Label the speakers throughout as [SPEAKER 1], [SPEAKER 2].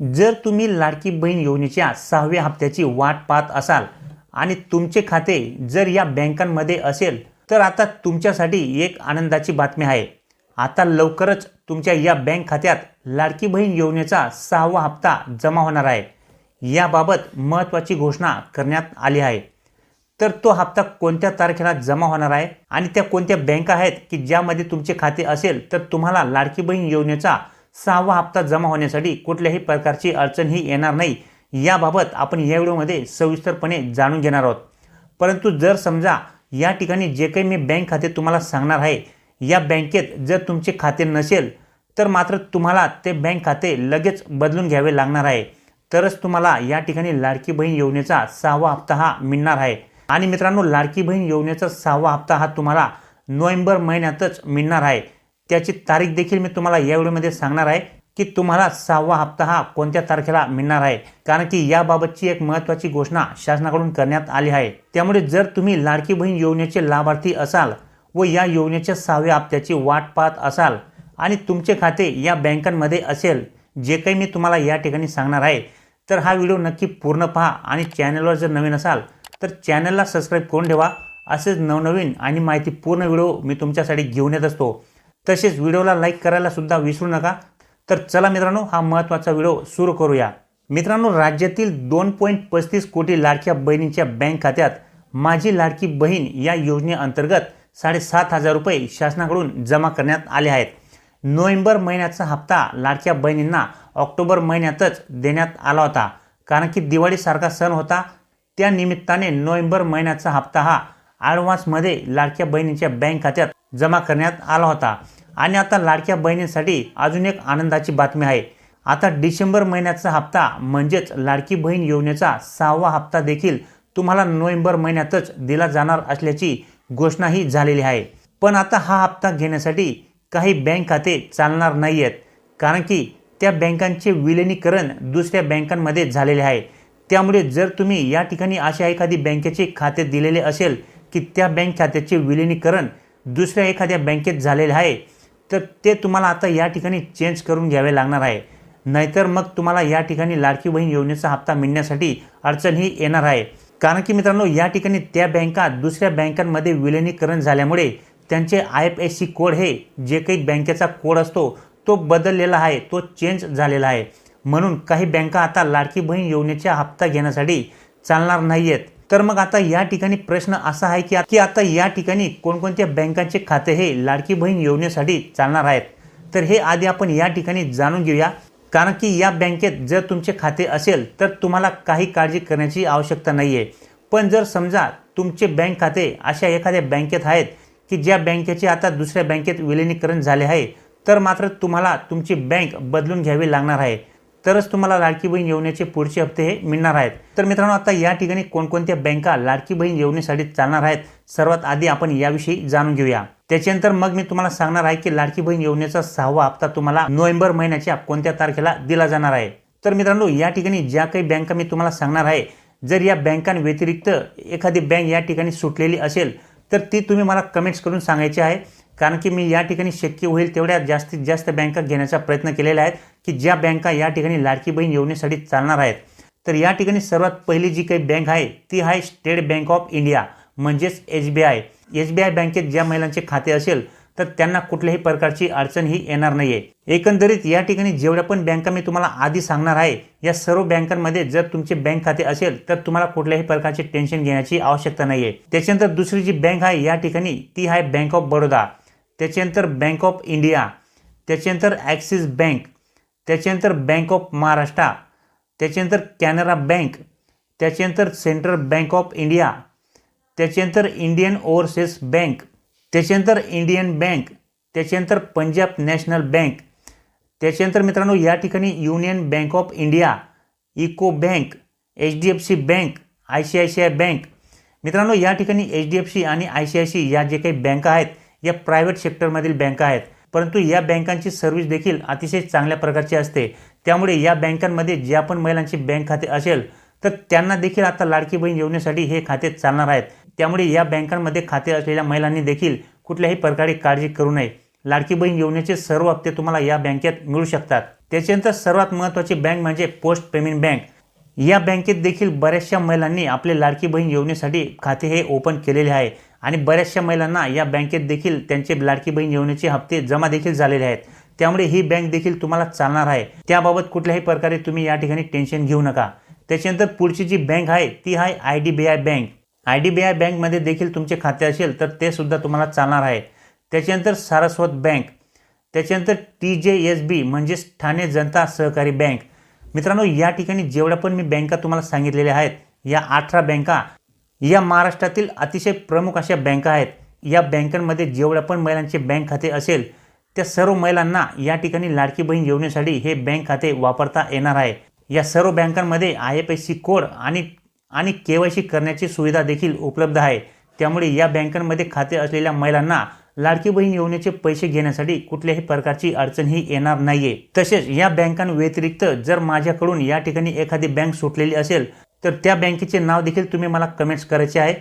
[SPEAKER 1] जर तुम्ही लाडकी बहीण योजनेच्या सहाव्या हप्त्याची वाट पाहत असाल आणि तुमचे खाते जर या बँकांमध्ये असेल तर आता तुमच्यासाठी एक आनंदाची बातमी आहे. आता लवकरच तुमच्या या बँक खात्यात लाडकी बहीण योजनेचा सहावा हप्ता जमा होणार आहे. याबाबत महत्त्वाची घोषणा करण्यात आली आहे. तर तो हप्ता कोणत्या तारखेला जमा होणार आहे आणि त्या कोणत्या बँका आहेत की ज्यामध्ये तुमचे खाते असेल तर तुम्हाला लाडकी बहीण योजनेचा सहावा हप्ता जमा होण्यासाठी कुठल्याही प्रकारची अडचणही येणार नाही. याबाबत आपण या व्हिडिओमध्ये सविस्तरपणे जाणून घेणार आहोत. परंतु जर समजा या ठिकाणी जे काही मी बँक खाते तुम्हाला सांगणार आहे या बँकेत जर तुमचे खाते नसेल तर मात्र तुम्हाला ते बँक खाते लगेच बदलून घ्यावे लागणार आहे. तरच तुम्हाला या ठिकाणी लाडकी बहीण योजनेचा सहावा हप्ता हा मिळणार आहे. आणि मित्रांनो लाडकी बहीण योजनेचा सहावा हप्ता हा तुम्हाला नोव्हेंबर महिन्यातच मिळणार आहे. त्याची तारीख देखील मी तुम्हाला या व्हिडिओमध्ये सांगणार आहे की तुम्हाला सहावा हप्ता हा कोणत्या तारखेला मिळणार आहे. कारण की याबाबतची एक महत्त्वाची घोषणा शासनाकडून करण्यात आली आहे. त्यामुळे जर तुम्ही लाडकी बहीण योजनेचे लाभार्थी असाल व या योजनेच्या सहाव्या हप्त्याची वाट पाहत असाल आणि तुमचे खाते या बँकांमध्ये असेल जे काही मी तुम्हाला या ठिकाणी सांगणार आहे तर हा व्हिडिओ नक्की पूर्ण पहा आणि चॅनलवर जर नवीन असाल तर चॅनलला सबस्क्राईब करून ठेवा. असेच नवनवीन आणि माहितीपूर्ण व्हिडिओ मी तुमच्यासाठी घेऊन येत असतो. तसेच व्हिडिओला लाईक करायला सुद्धा विसरू नका. तर चला मित्रांनो हा महत्त्वाचा व्हिडिओ सुरू करूया. मित्रांनो राज्यातील दोन पॉईंट पस्तीस कोटी लाडक्या बहिणींच्या बँक खात्यात माझी लाडकी बहीण या योजनेअंतर्गत साडेसात हजार रुपये शासनाकडून जमा करण्यात आले आहेत. नोव्हेंबर महिन्याचा हप्ता लाडक्या बहिणींना ऑक्टोबर महिन्यातच देण्यात आला होता. कारण की दिवाळीसारखा सण होता. त्या निमित्ताने नोव्हेंबर महिन्याचा हप्ता हा ॲडव्हान्समध्ये लाडक्या बहिणींच्या बँक खात्यात जमा करण्यात आला होता. आणि आता लाडक्या बहिणींसाठी अजून एक आनंदाची बातमी आहे. आता डिसेंबर महिन्याचा हप्ता म्हणजेच लाडकी बहीण योजनेचा सहावा हप्ता देखील तुम्हाला नोव्हेंबर महिन्यातच दिला जाणार असल्याची घोषणाही झालेली आहे. पण आता हा हप्ता घेण्यासाठी काही बँक खाते चालणार नाही आहेत कारण की त्या बँकांचे विलिनीकरण दुसऱ्या बँकांमध्ये झालेले आहे. त्यामुळे जर तुम्ही या ठिकाणी अशा एखादी बँकेचे खाते दिलेले असेल की त्या बँक खात्याचे विलिनीकरण दुसऱ्या एखाद्या बँकेत झालेलं आहे तर ते तुम्हाला आता या ठिकाणी चेंज करून घ्यावे लागणार आहे. नाहीतर मग तुम्हाला या ठिकाणी लाडकी बहीण योजनेचा हप्ता मिळण्यासाठी अडचणही येणार आहे. कारण की मित्रांनो या ठिकाणी त्या बँका दुसऱ्या बँकांमध्ये विलिनीकरण झाल्यामुळे त्यांचे I F S C code हे जे काही बँकेचा कोड असतो तो बदललेला आहे तो चेंज झालेला आहे. म्हणून काही बँका आता लाडकी बहीण योजनेचा हप्ता घेण्यासाठी चालणार नाही आहेत तर मग आता या ठिकाणी प्रश्न असा आहे की की आता या ठिकाणी कोणकोणत्या बँकांचे खाते हे लाडकी बहीण योजनेसाठी चालणार आहेत? तर हे आधी आपण या ठिकाणी जाणून घेऊया. कारण की या बँकेत जर तुमचे खाते असेल तर तुम्हाला काही काळजी करण्याची आवश्यकता नाही आहे पण जर समजा तुमचे बँक खाते अशा एखाद्या बँकेत आहेत की ज्या बँकेचे आता दुसऱ्या बँकेत विलिनीकरण झाले आहे तर मात्र तुम्हाला तुमची बँक बदलून घ्यावी लागणार आहे. तरच तुम्हाला लाडकी बहीण योजनेचे पुढचे हप्ते हे मिळणार आहेत. तर मित्रांनो आता या ठिकाणी कोणकोणत्या बँका लाडकी बहीण योजनेसाठी चालणार आहेत सर्वात आधी आपण याविषयी जाणून घेऊया. त्याच्यानंतर मग मी तुम्हाला सांगणार आहे की लाडकी बहीण योजनेचा सहावा हप्ता तुम्हाला नोव्हेंबर महिन्याच्या कोणत्या तारखेला दिला जाणार आहे. तर मित्रांनो या ठिकाणी ज्या काही बँका मी तुम्हाला सांगणार आहे जर या बँकांव्यतिरिक्त एखादी बँक या ठिकाणी सुटलेली असेल तर ती तुम्ही मला कमेंट्स करून सांगायची आहे. कारण की मी या ठिकाणी शक्य होईल तेवढ्या जास्तीत जास्त बँका घेण्याचा प्रयत्न केलेला आहे की ज्या बँका या ठिकाणी लाडकी बहीण योजनेसाठी चालणार आहेत. तर या ठिकाणी सर्वात पहिली जी काही बँक आहे ती आहे स्टेट बँक ऑफ इंडिया म्हणजेच S B I. S B I बँकेत ज्या महिलांचे खाते असेल तर त्यांना कुठल्याही प्रकारची अडचण ही येणार नाही आहे एकंदरीत या ठिकाणी जेवढ्या पण बँका मी तुम्हाला आधी सांगणार आहे या सर्व बँकांमध्ये जर तुमचे बँक खाते असेल तर तुम्हाला कुठल्याही प्रकारचे टेन्शन घेण्याची आवश्यकता नाही आहे त्याच्यानंतर दुसरी जी बँक आहे या ठिकाणी ती आहे बँक ऑफ बडोदा. त्याच्यानंतर बँक ऑफ इंडिया त्याच्यानंतर ॲक्सिस बँक त्याच्यानंतर बँक ऑफ महाराष्ट्र त्याच्यानंतर कॅनरा बँक त्याच्यानंतर सेंट्रल बँक ऑफ इंडिया त्याच्यानंतर इंडियन ओव्हरसीज बँक त्याच्यानंतर इंडियन बँक त्याच्यानंतर पंजाब नॅशनल बँक त्याच्यानंतर मित्रांनो या ठिकाणी Union Bank of India eco bank H D F C bank I C I C I bank मित्रांनो या ठिकाणी एच डी एफ सी आणि आय सी आय सी या जे काही बँका आहेत या प्रायव्हेट सेक्टरमधील बँका आहेत. परंतु या बँकांची सर्व्हिस देखील अतिशय चांगल्या प्रकारची असते. त्यामुळे या बँकांमध्ये ज्या पण महिलांचे बँक खाते असेल तर त्यांना देखील आता लाडकी बहीण योजनेसाठी हे खाते चालणार आहेत. त्यामुळे या बँकांमध्ये खाते असलेल्या महिलांनी देखील कुठल्याही प्रकारे काळजी करू नये. लाडकी बहीण योजनेचे सर्व हप्ते तुम्हाला या बँकेत मिळू शकतात. त्याच्यानंतर सर्वात महत्त्वाची बँक म्हणजे पोस्ट पेमेंट बँक या बँकेत देखील बऱ्याचशा महिलांनी आपले लाडकी बहीण योजनेसाठी खाते हे ओपन केलेले आहे. आणि बऱ्याचशा महिलांना या बँकेत देखील त्यांचे लाडकी बहीण योजनेचे हप्ते जमा देखील झालेले आहेत. त्यामुळे ही बँक देखील तुम्हाला चालणार आहे. त्याबाबत कुठल्याही प्रकारे तुम्ही या ठिकाणी टेन्शन घेऊ नका. त्याच्यानंतर पुढची जी बँक आहे ती आहे I D B I bank. I D B I बँकमध्ये देखील तुमचे खाते असेल तर ते सुद्धा तुम्हाला चालणार आहे. त्याच्यानंतर सारस्वत बँक. त्याच्यानंतर टी जे एस बी म्हणजेच ठाणे जनता सहकारी बँक. मित्रांनो या ठिकाणी जेवढ्या पण मी बँका तुम्हाला सांगितलेल्या आहेत या अठरा बँका या महाराष्ट्रातील अतिशय प्रमुख अशा बँका आहेत. या बँकांमध्ये जेवढ्या पण महिलांचे बँक खाते असेल त्या सर्व महिलांना या ठिकाणी लाडकी बहीण योजनेसाठी हे बँक खाते वापरता येणार आहे. या सर्व बँकांमध्ये I F S C code आणि आणि के वाय सी करण्याची सुविधा देखील उपलब्ध आहे. त्यामुळे या बँकांमध्ये खाते असलेल्या महिलांना लाडकी बहीण योजनेचे पैसे घेण्यासाठी कुठल्याही प्रकारची अडचणही येणार नाहीये. तसेच या बँकांव्यतिरिक्त जर माझ्याकडून या ठिकाणी एखादी बँक सुटलेली असेल तर त्या बँकेचे नाव देखील तुम्ही मला कमेंट्स करायचे आहे.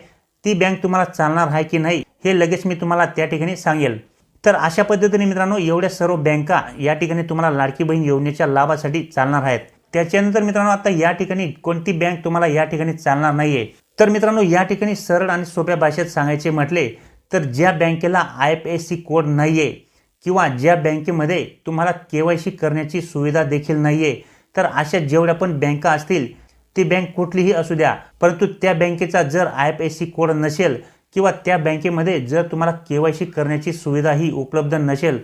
[SPEAKER 1] ती बँक तुम्हाला चालणार आहे की नाही हे लगेच मी तुम्हाला त्या ठिकाणी सांगेल. तर अशा पद्धतीने मित्रांनो एवढ्या सर्व बँका या ठिकाणी तुम्हाला लाडकी बहीण योजनेच्या लाभासाठी चालणार आहेत. त्याच्यानंतर मित्रांनो आता या ठिकाणी कोणती बँक तुम्हाला या ठिकाणी चालणार नाही आहे तर मित्रांनो या ठिकाणी सरळ आणि सोप्या भाषेत सांगायचे म्हटले तर ज्या बँकेला I F S C code नाही आहे किंवा ज्या बँकेमध्ये तुम्हाला के वाय सी करण्याची सुविधा देखील नाही आहे तर अशा जेवढ्या पण बँका असतील ती बँक कुठलीही असू द्या. परंतु त्या बँकेचा जर I F S C code नसेल किंवा त्या बँकेमध्ये जर तुम्हाला के वाय सी करण्याची सुविधाही उपलब्ध नसेल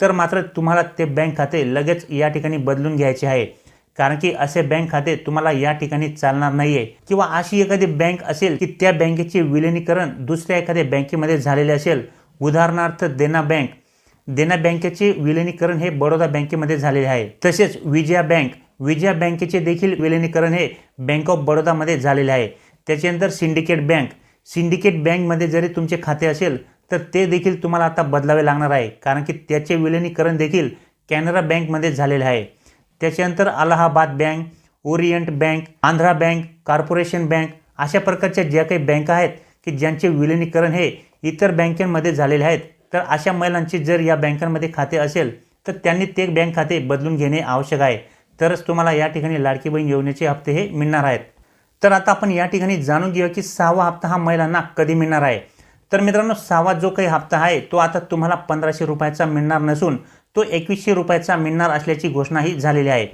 [SPEAKER 1] तर मात्र तुम्हाला ते बँक खाते लगेच या ठिकाणी बदलून घ्यायचे आहे. कारण की असे बँक खाते तुम्हाला या ठिकाणी चालणार नाही आहे किंवा अशी एखादी बँक असेल की त्या बँकेचे विलिनीकरण दुसऱ्या एखाद्या बँकेमध्ये झालेले असेल. उदाहरणार्थ देना बँक. देना बँकेचे विलिनीकरण हे बडोदा बँकेमध्ये झालेले आहे. तसेच विजया बँक. विजया बँकेचे देखील विलिनीकरण हे बँक ऑफ बडोदामध्ये झालेले आहे. त्याच्यानंतर सिंडिकेट बँक सिंडिकेट बँकमध्ये जरी तुमचे खाते असेल तर ते देखील तुम्हाला आता बदलावे लागणार आहे. कारण की त्याचे विलिनीकरण देखील कॅनरा बँकमध्ये झालेले आहे. त्याच्यानंतर Allahabad Bank Orient Bank Andhra Bank Corporation Bank अशा प्रकारच्या ज्या काही बँका आहेत की ज्यांचे विलिनीकरण हे इतर बँकांमध्ये झालेले आहेत. तर अशा महिलांचे जर या बँकांमध्ये खाते असेल तर त्यांनी ते बँक खाते बदलून घेणे आवश्यक आहे. तरच तुम्हाला या ठिकाणी लाडकी बहीण योजनेचे हप्ते हे मिळणार आहेत. तर आता आपण या ठिकाणी जाणून घेऊया की सहावा हप्ता हा महिलांना कधी मिळणार आहे. तर मित्रांनो सहावा जो काही हप्ता आहे तो आता तुम्हाला पंधराशे रुपयाचा मिळणार नसून तो एकवीसशे रुपयाचा मिळणार असल्याची घोषणाही झालेली आहे.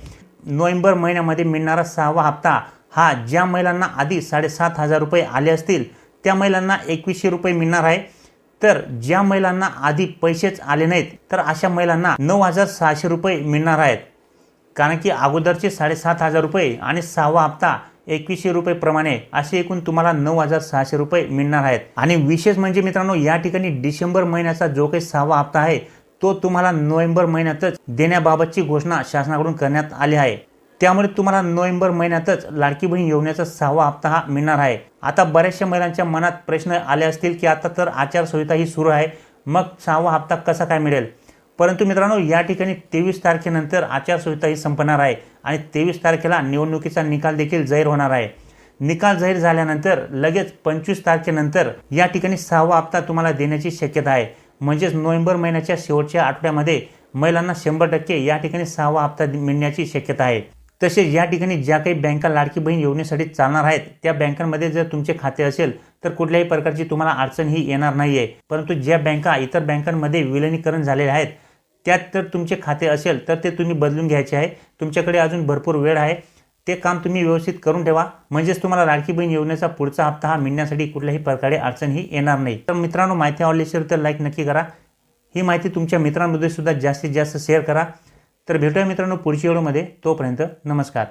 [SPEAKER 1] नोव्हेंबर महिन्यामध्ये मिळणारा सहावा हप्ता हा ज्या महिलांना आधी साडेसात हजार रुपये आले असतील त्या महिलांना एकवीसशे रुपये मिळणार आहे. तर ज्या महिलांना आधी पैसेच आले नाहीत तर अशा महिलांना नऊ हजार सहाशे रुपये मिळणार आहेत. कारण की अगोदरचे साडेसात हजार रुपये आणि सहावा हप्ता एकवीसशे रुपये प्रमाणे असे एकूण तुम्हाला नऊ हजार सहाशे रुपये मिळणार आहेत. आणि विशेष म्हणजे मित्रांनो या ठिकाणी डिसेंबर महिन्याचा जो काही सहावा हप्ता आहे तो तुम्हाला नोव्हेंबर महिन्यातच देण्याबाबतची घोषणा शासनाकडून करण्यात आली आहे. त्यामुळे तुम्हाला नोव्हेंबर महिन्यातच लाडकी बहीण योजनेचा सहावा हप्ता हा मिळणार आहे. आता बऱ्याचशा महिलांच्या मनात प्रश्न आले असतील की आता तर आचारसंहिता ही सुरू आहे. मग सहावा हप्ता कसा काय मिळेल? परंतु मित्रांनो या ठिकाणी तेवीस तारखेनंतर आचारसंहिता ही संपणार आहे आणि तेवीस तारखेला निवडणुकीचा निकाल देखील जाहीर होणार आहे. निकाल जाहीर झाल्यानंतर लगेच पंचवीस तारखेनंतर या ठिकाणी सहावा हप्ता तुम्हाला देण्याची शक्यता आहे. म्हणजेच नोव्हेंबर महिन्याच्या शेवटच्या आठवड्यामध्ये महिलांना शंभर टक्के या ठिकाणी सहावा हप्ता मिळण्याची शक्यता आहे. तसेच या ठिकाणी ज्या काही बँका लाडकी बहीण योजनेसाठी चालणार आहेत त्या बँकांमध्ये जर तुमचे खाते असेल तर कुठल्याही प्रकारची तुम्हाला अडचण ही येणार आहे परंतु ज्या बँका इतर बँकांमध्ये विलिनीकरण झालेल्या आहेत त्यात तर तुमचे खाते असेल तर ते तुम्ही बदलून घ्यायचे आहे. तुमच्याकडे अजून भरपूर वेळ आहे. ते काम तुम्ही व्यवस्थित करून ठेवा. म्हणजेच तुम्हाला लाडकी बहीण योजनेचा पुढचा हप्ता हा मिळण्यासाठी कुठल्याही प्रकारे अडचण ही येणार नाही. तर मित्रांनो माहिती आवडली असेल तर लाईक नक्की करा. ही माहिती तुमच्या मित्रांमध्ये सुद्धा जास्तीत जास्त शेअर करा. तर भेटूया मित्रांनो पुढच्या व्हिडिओमध्ये तोपर्यंत नमस्कार.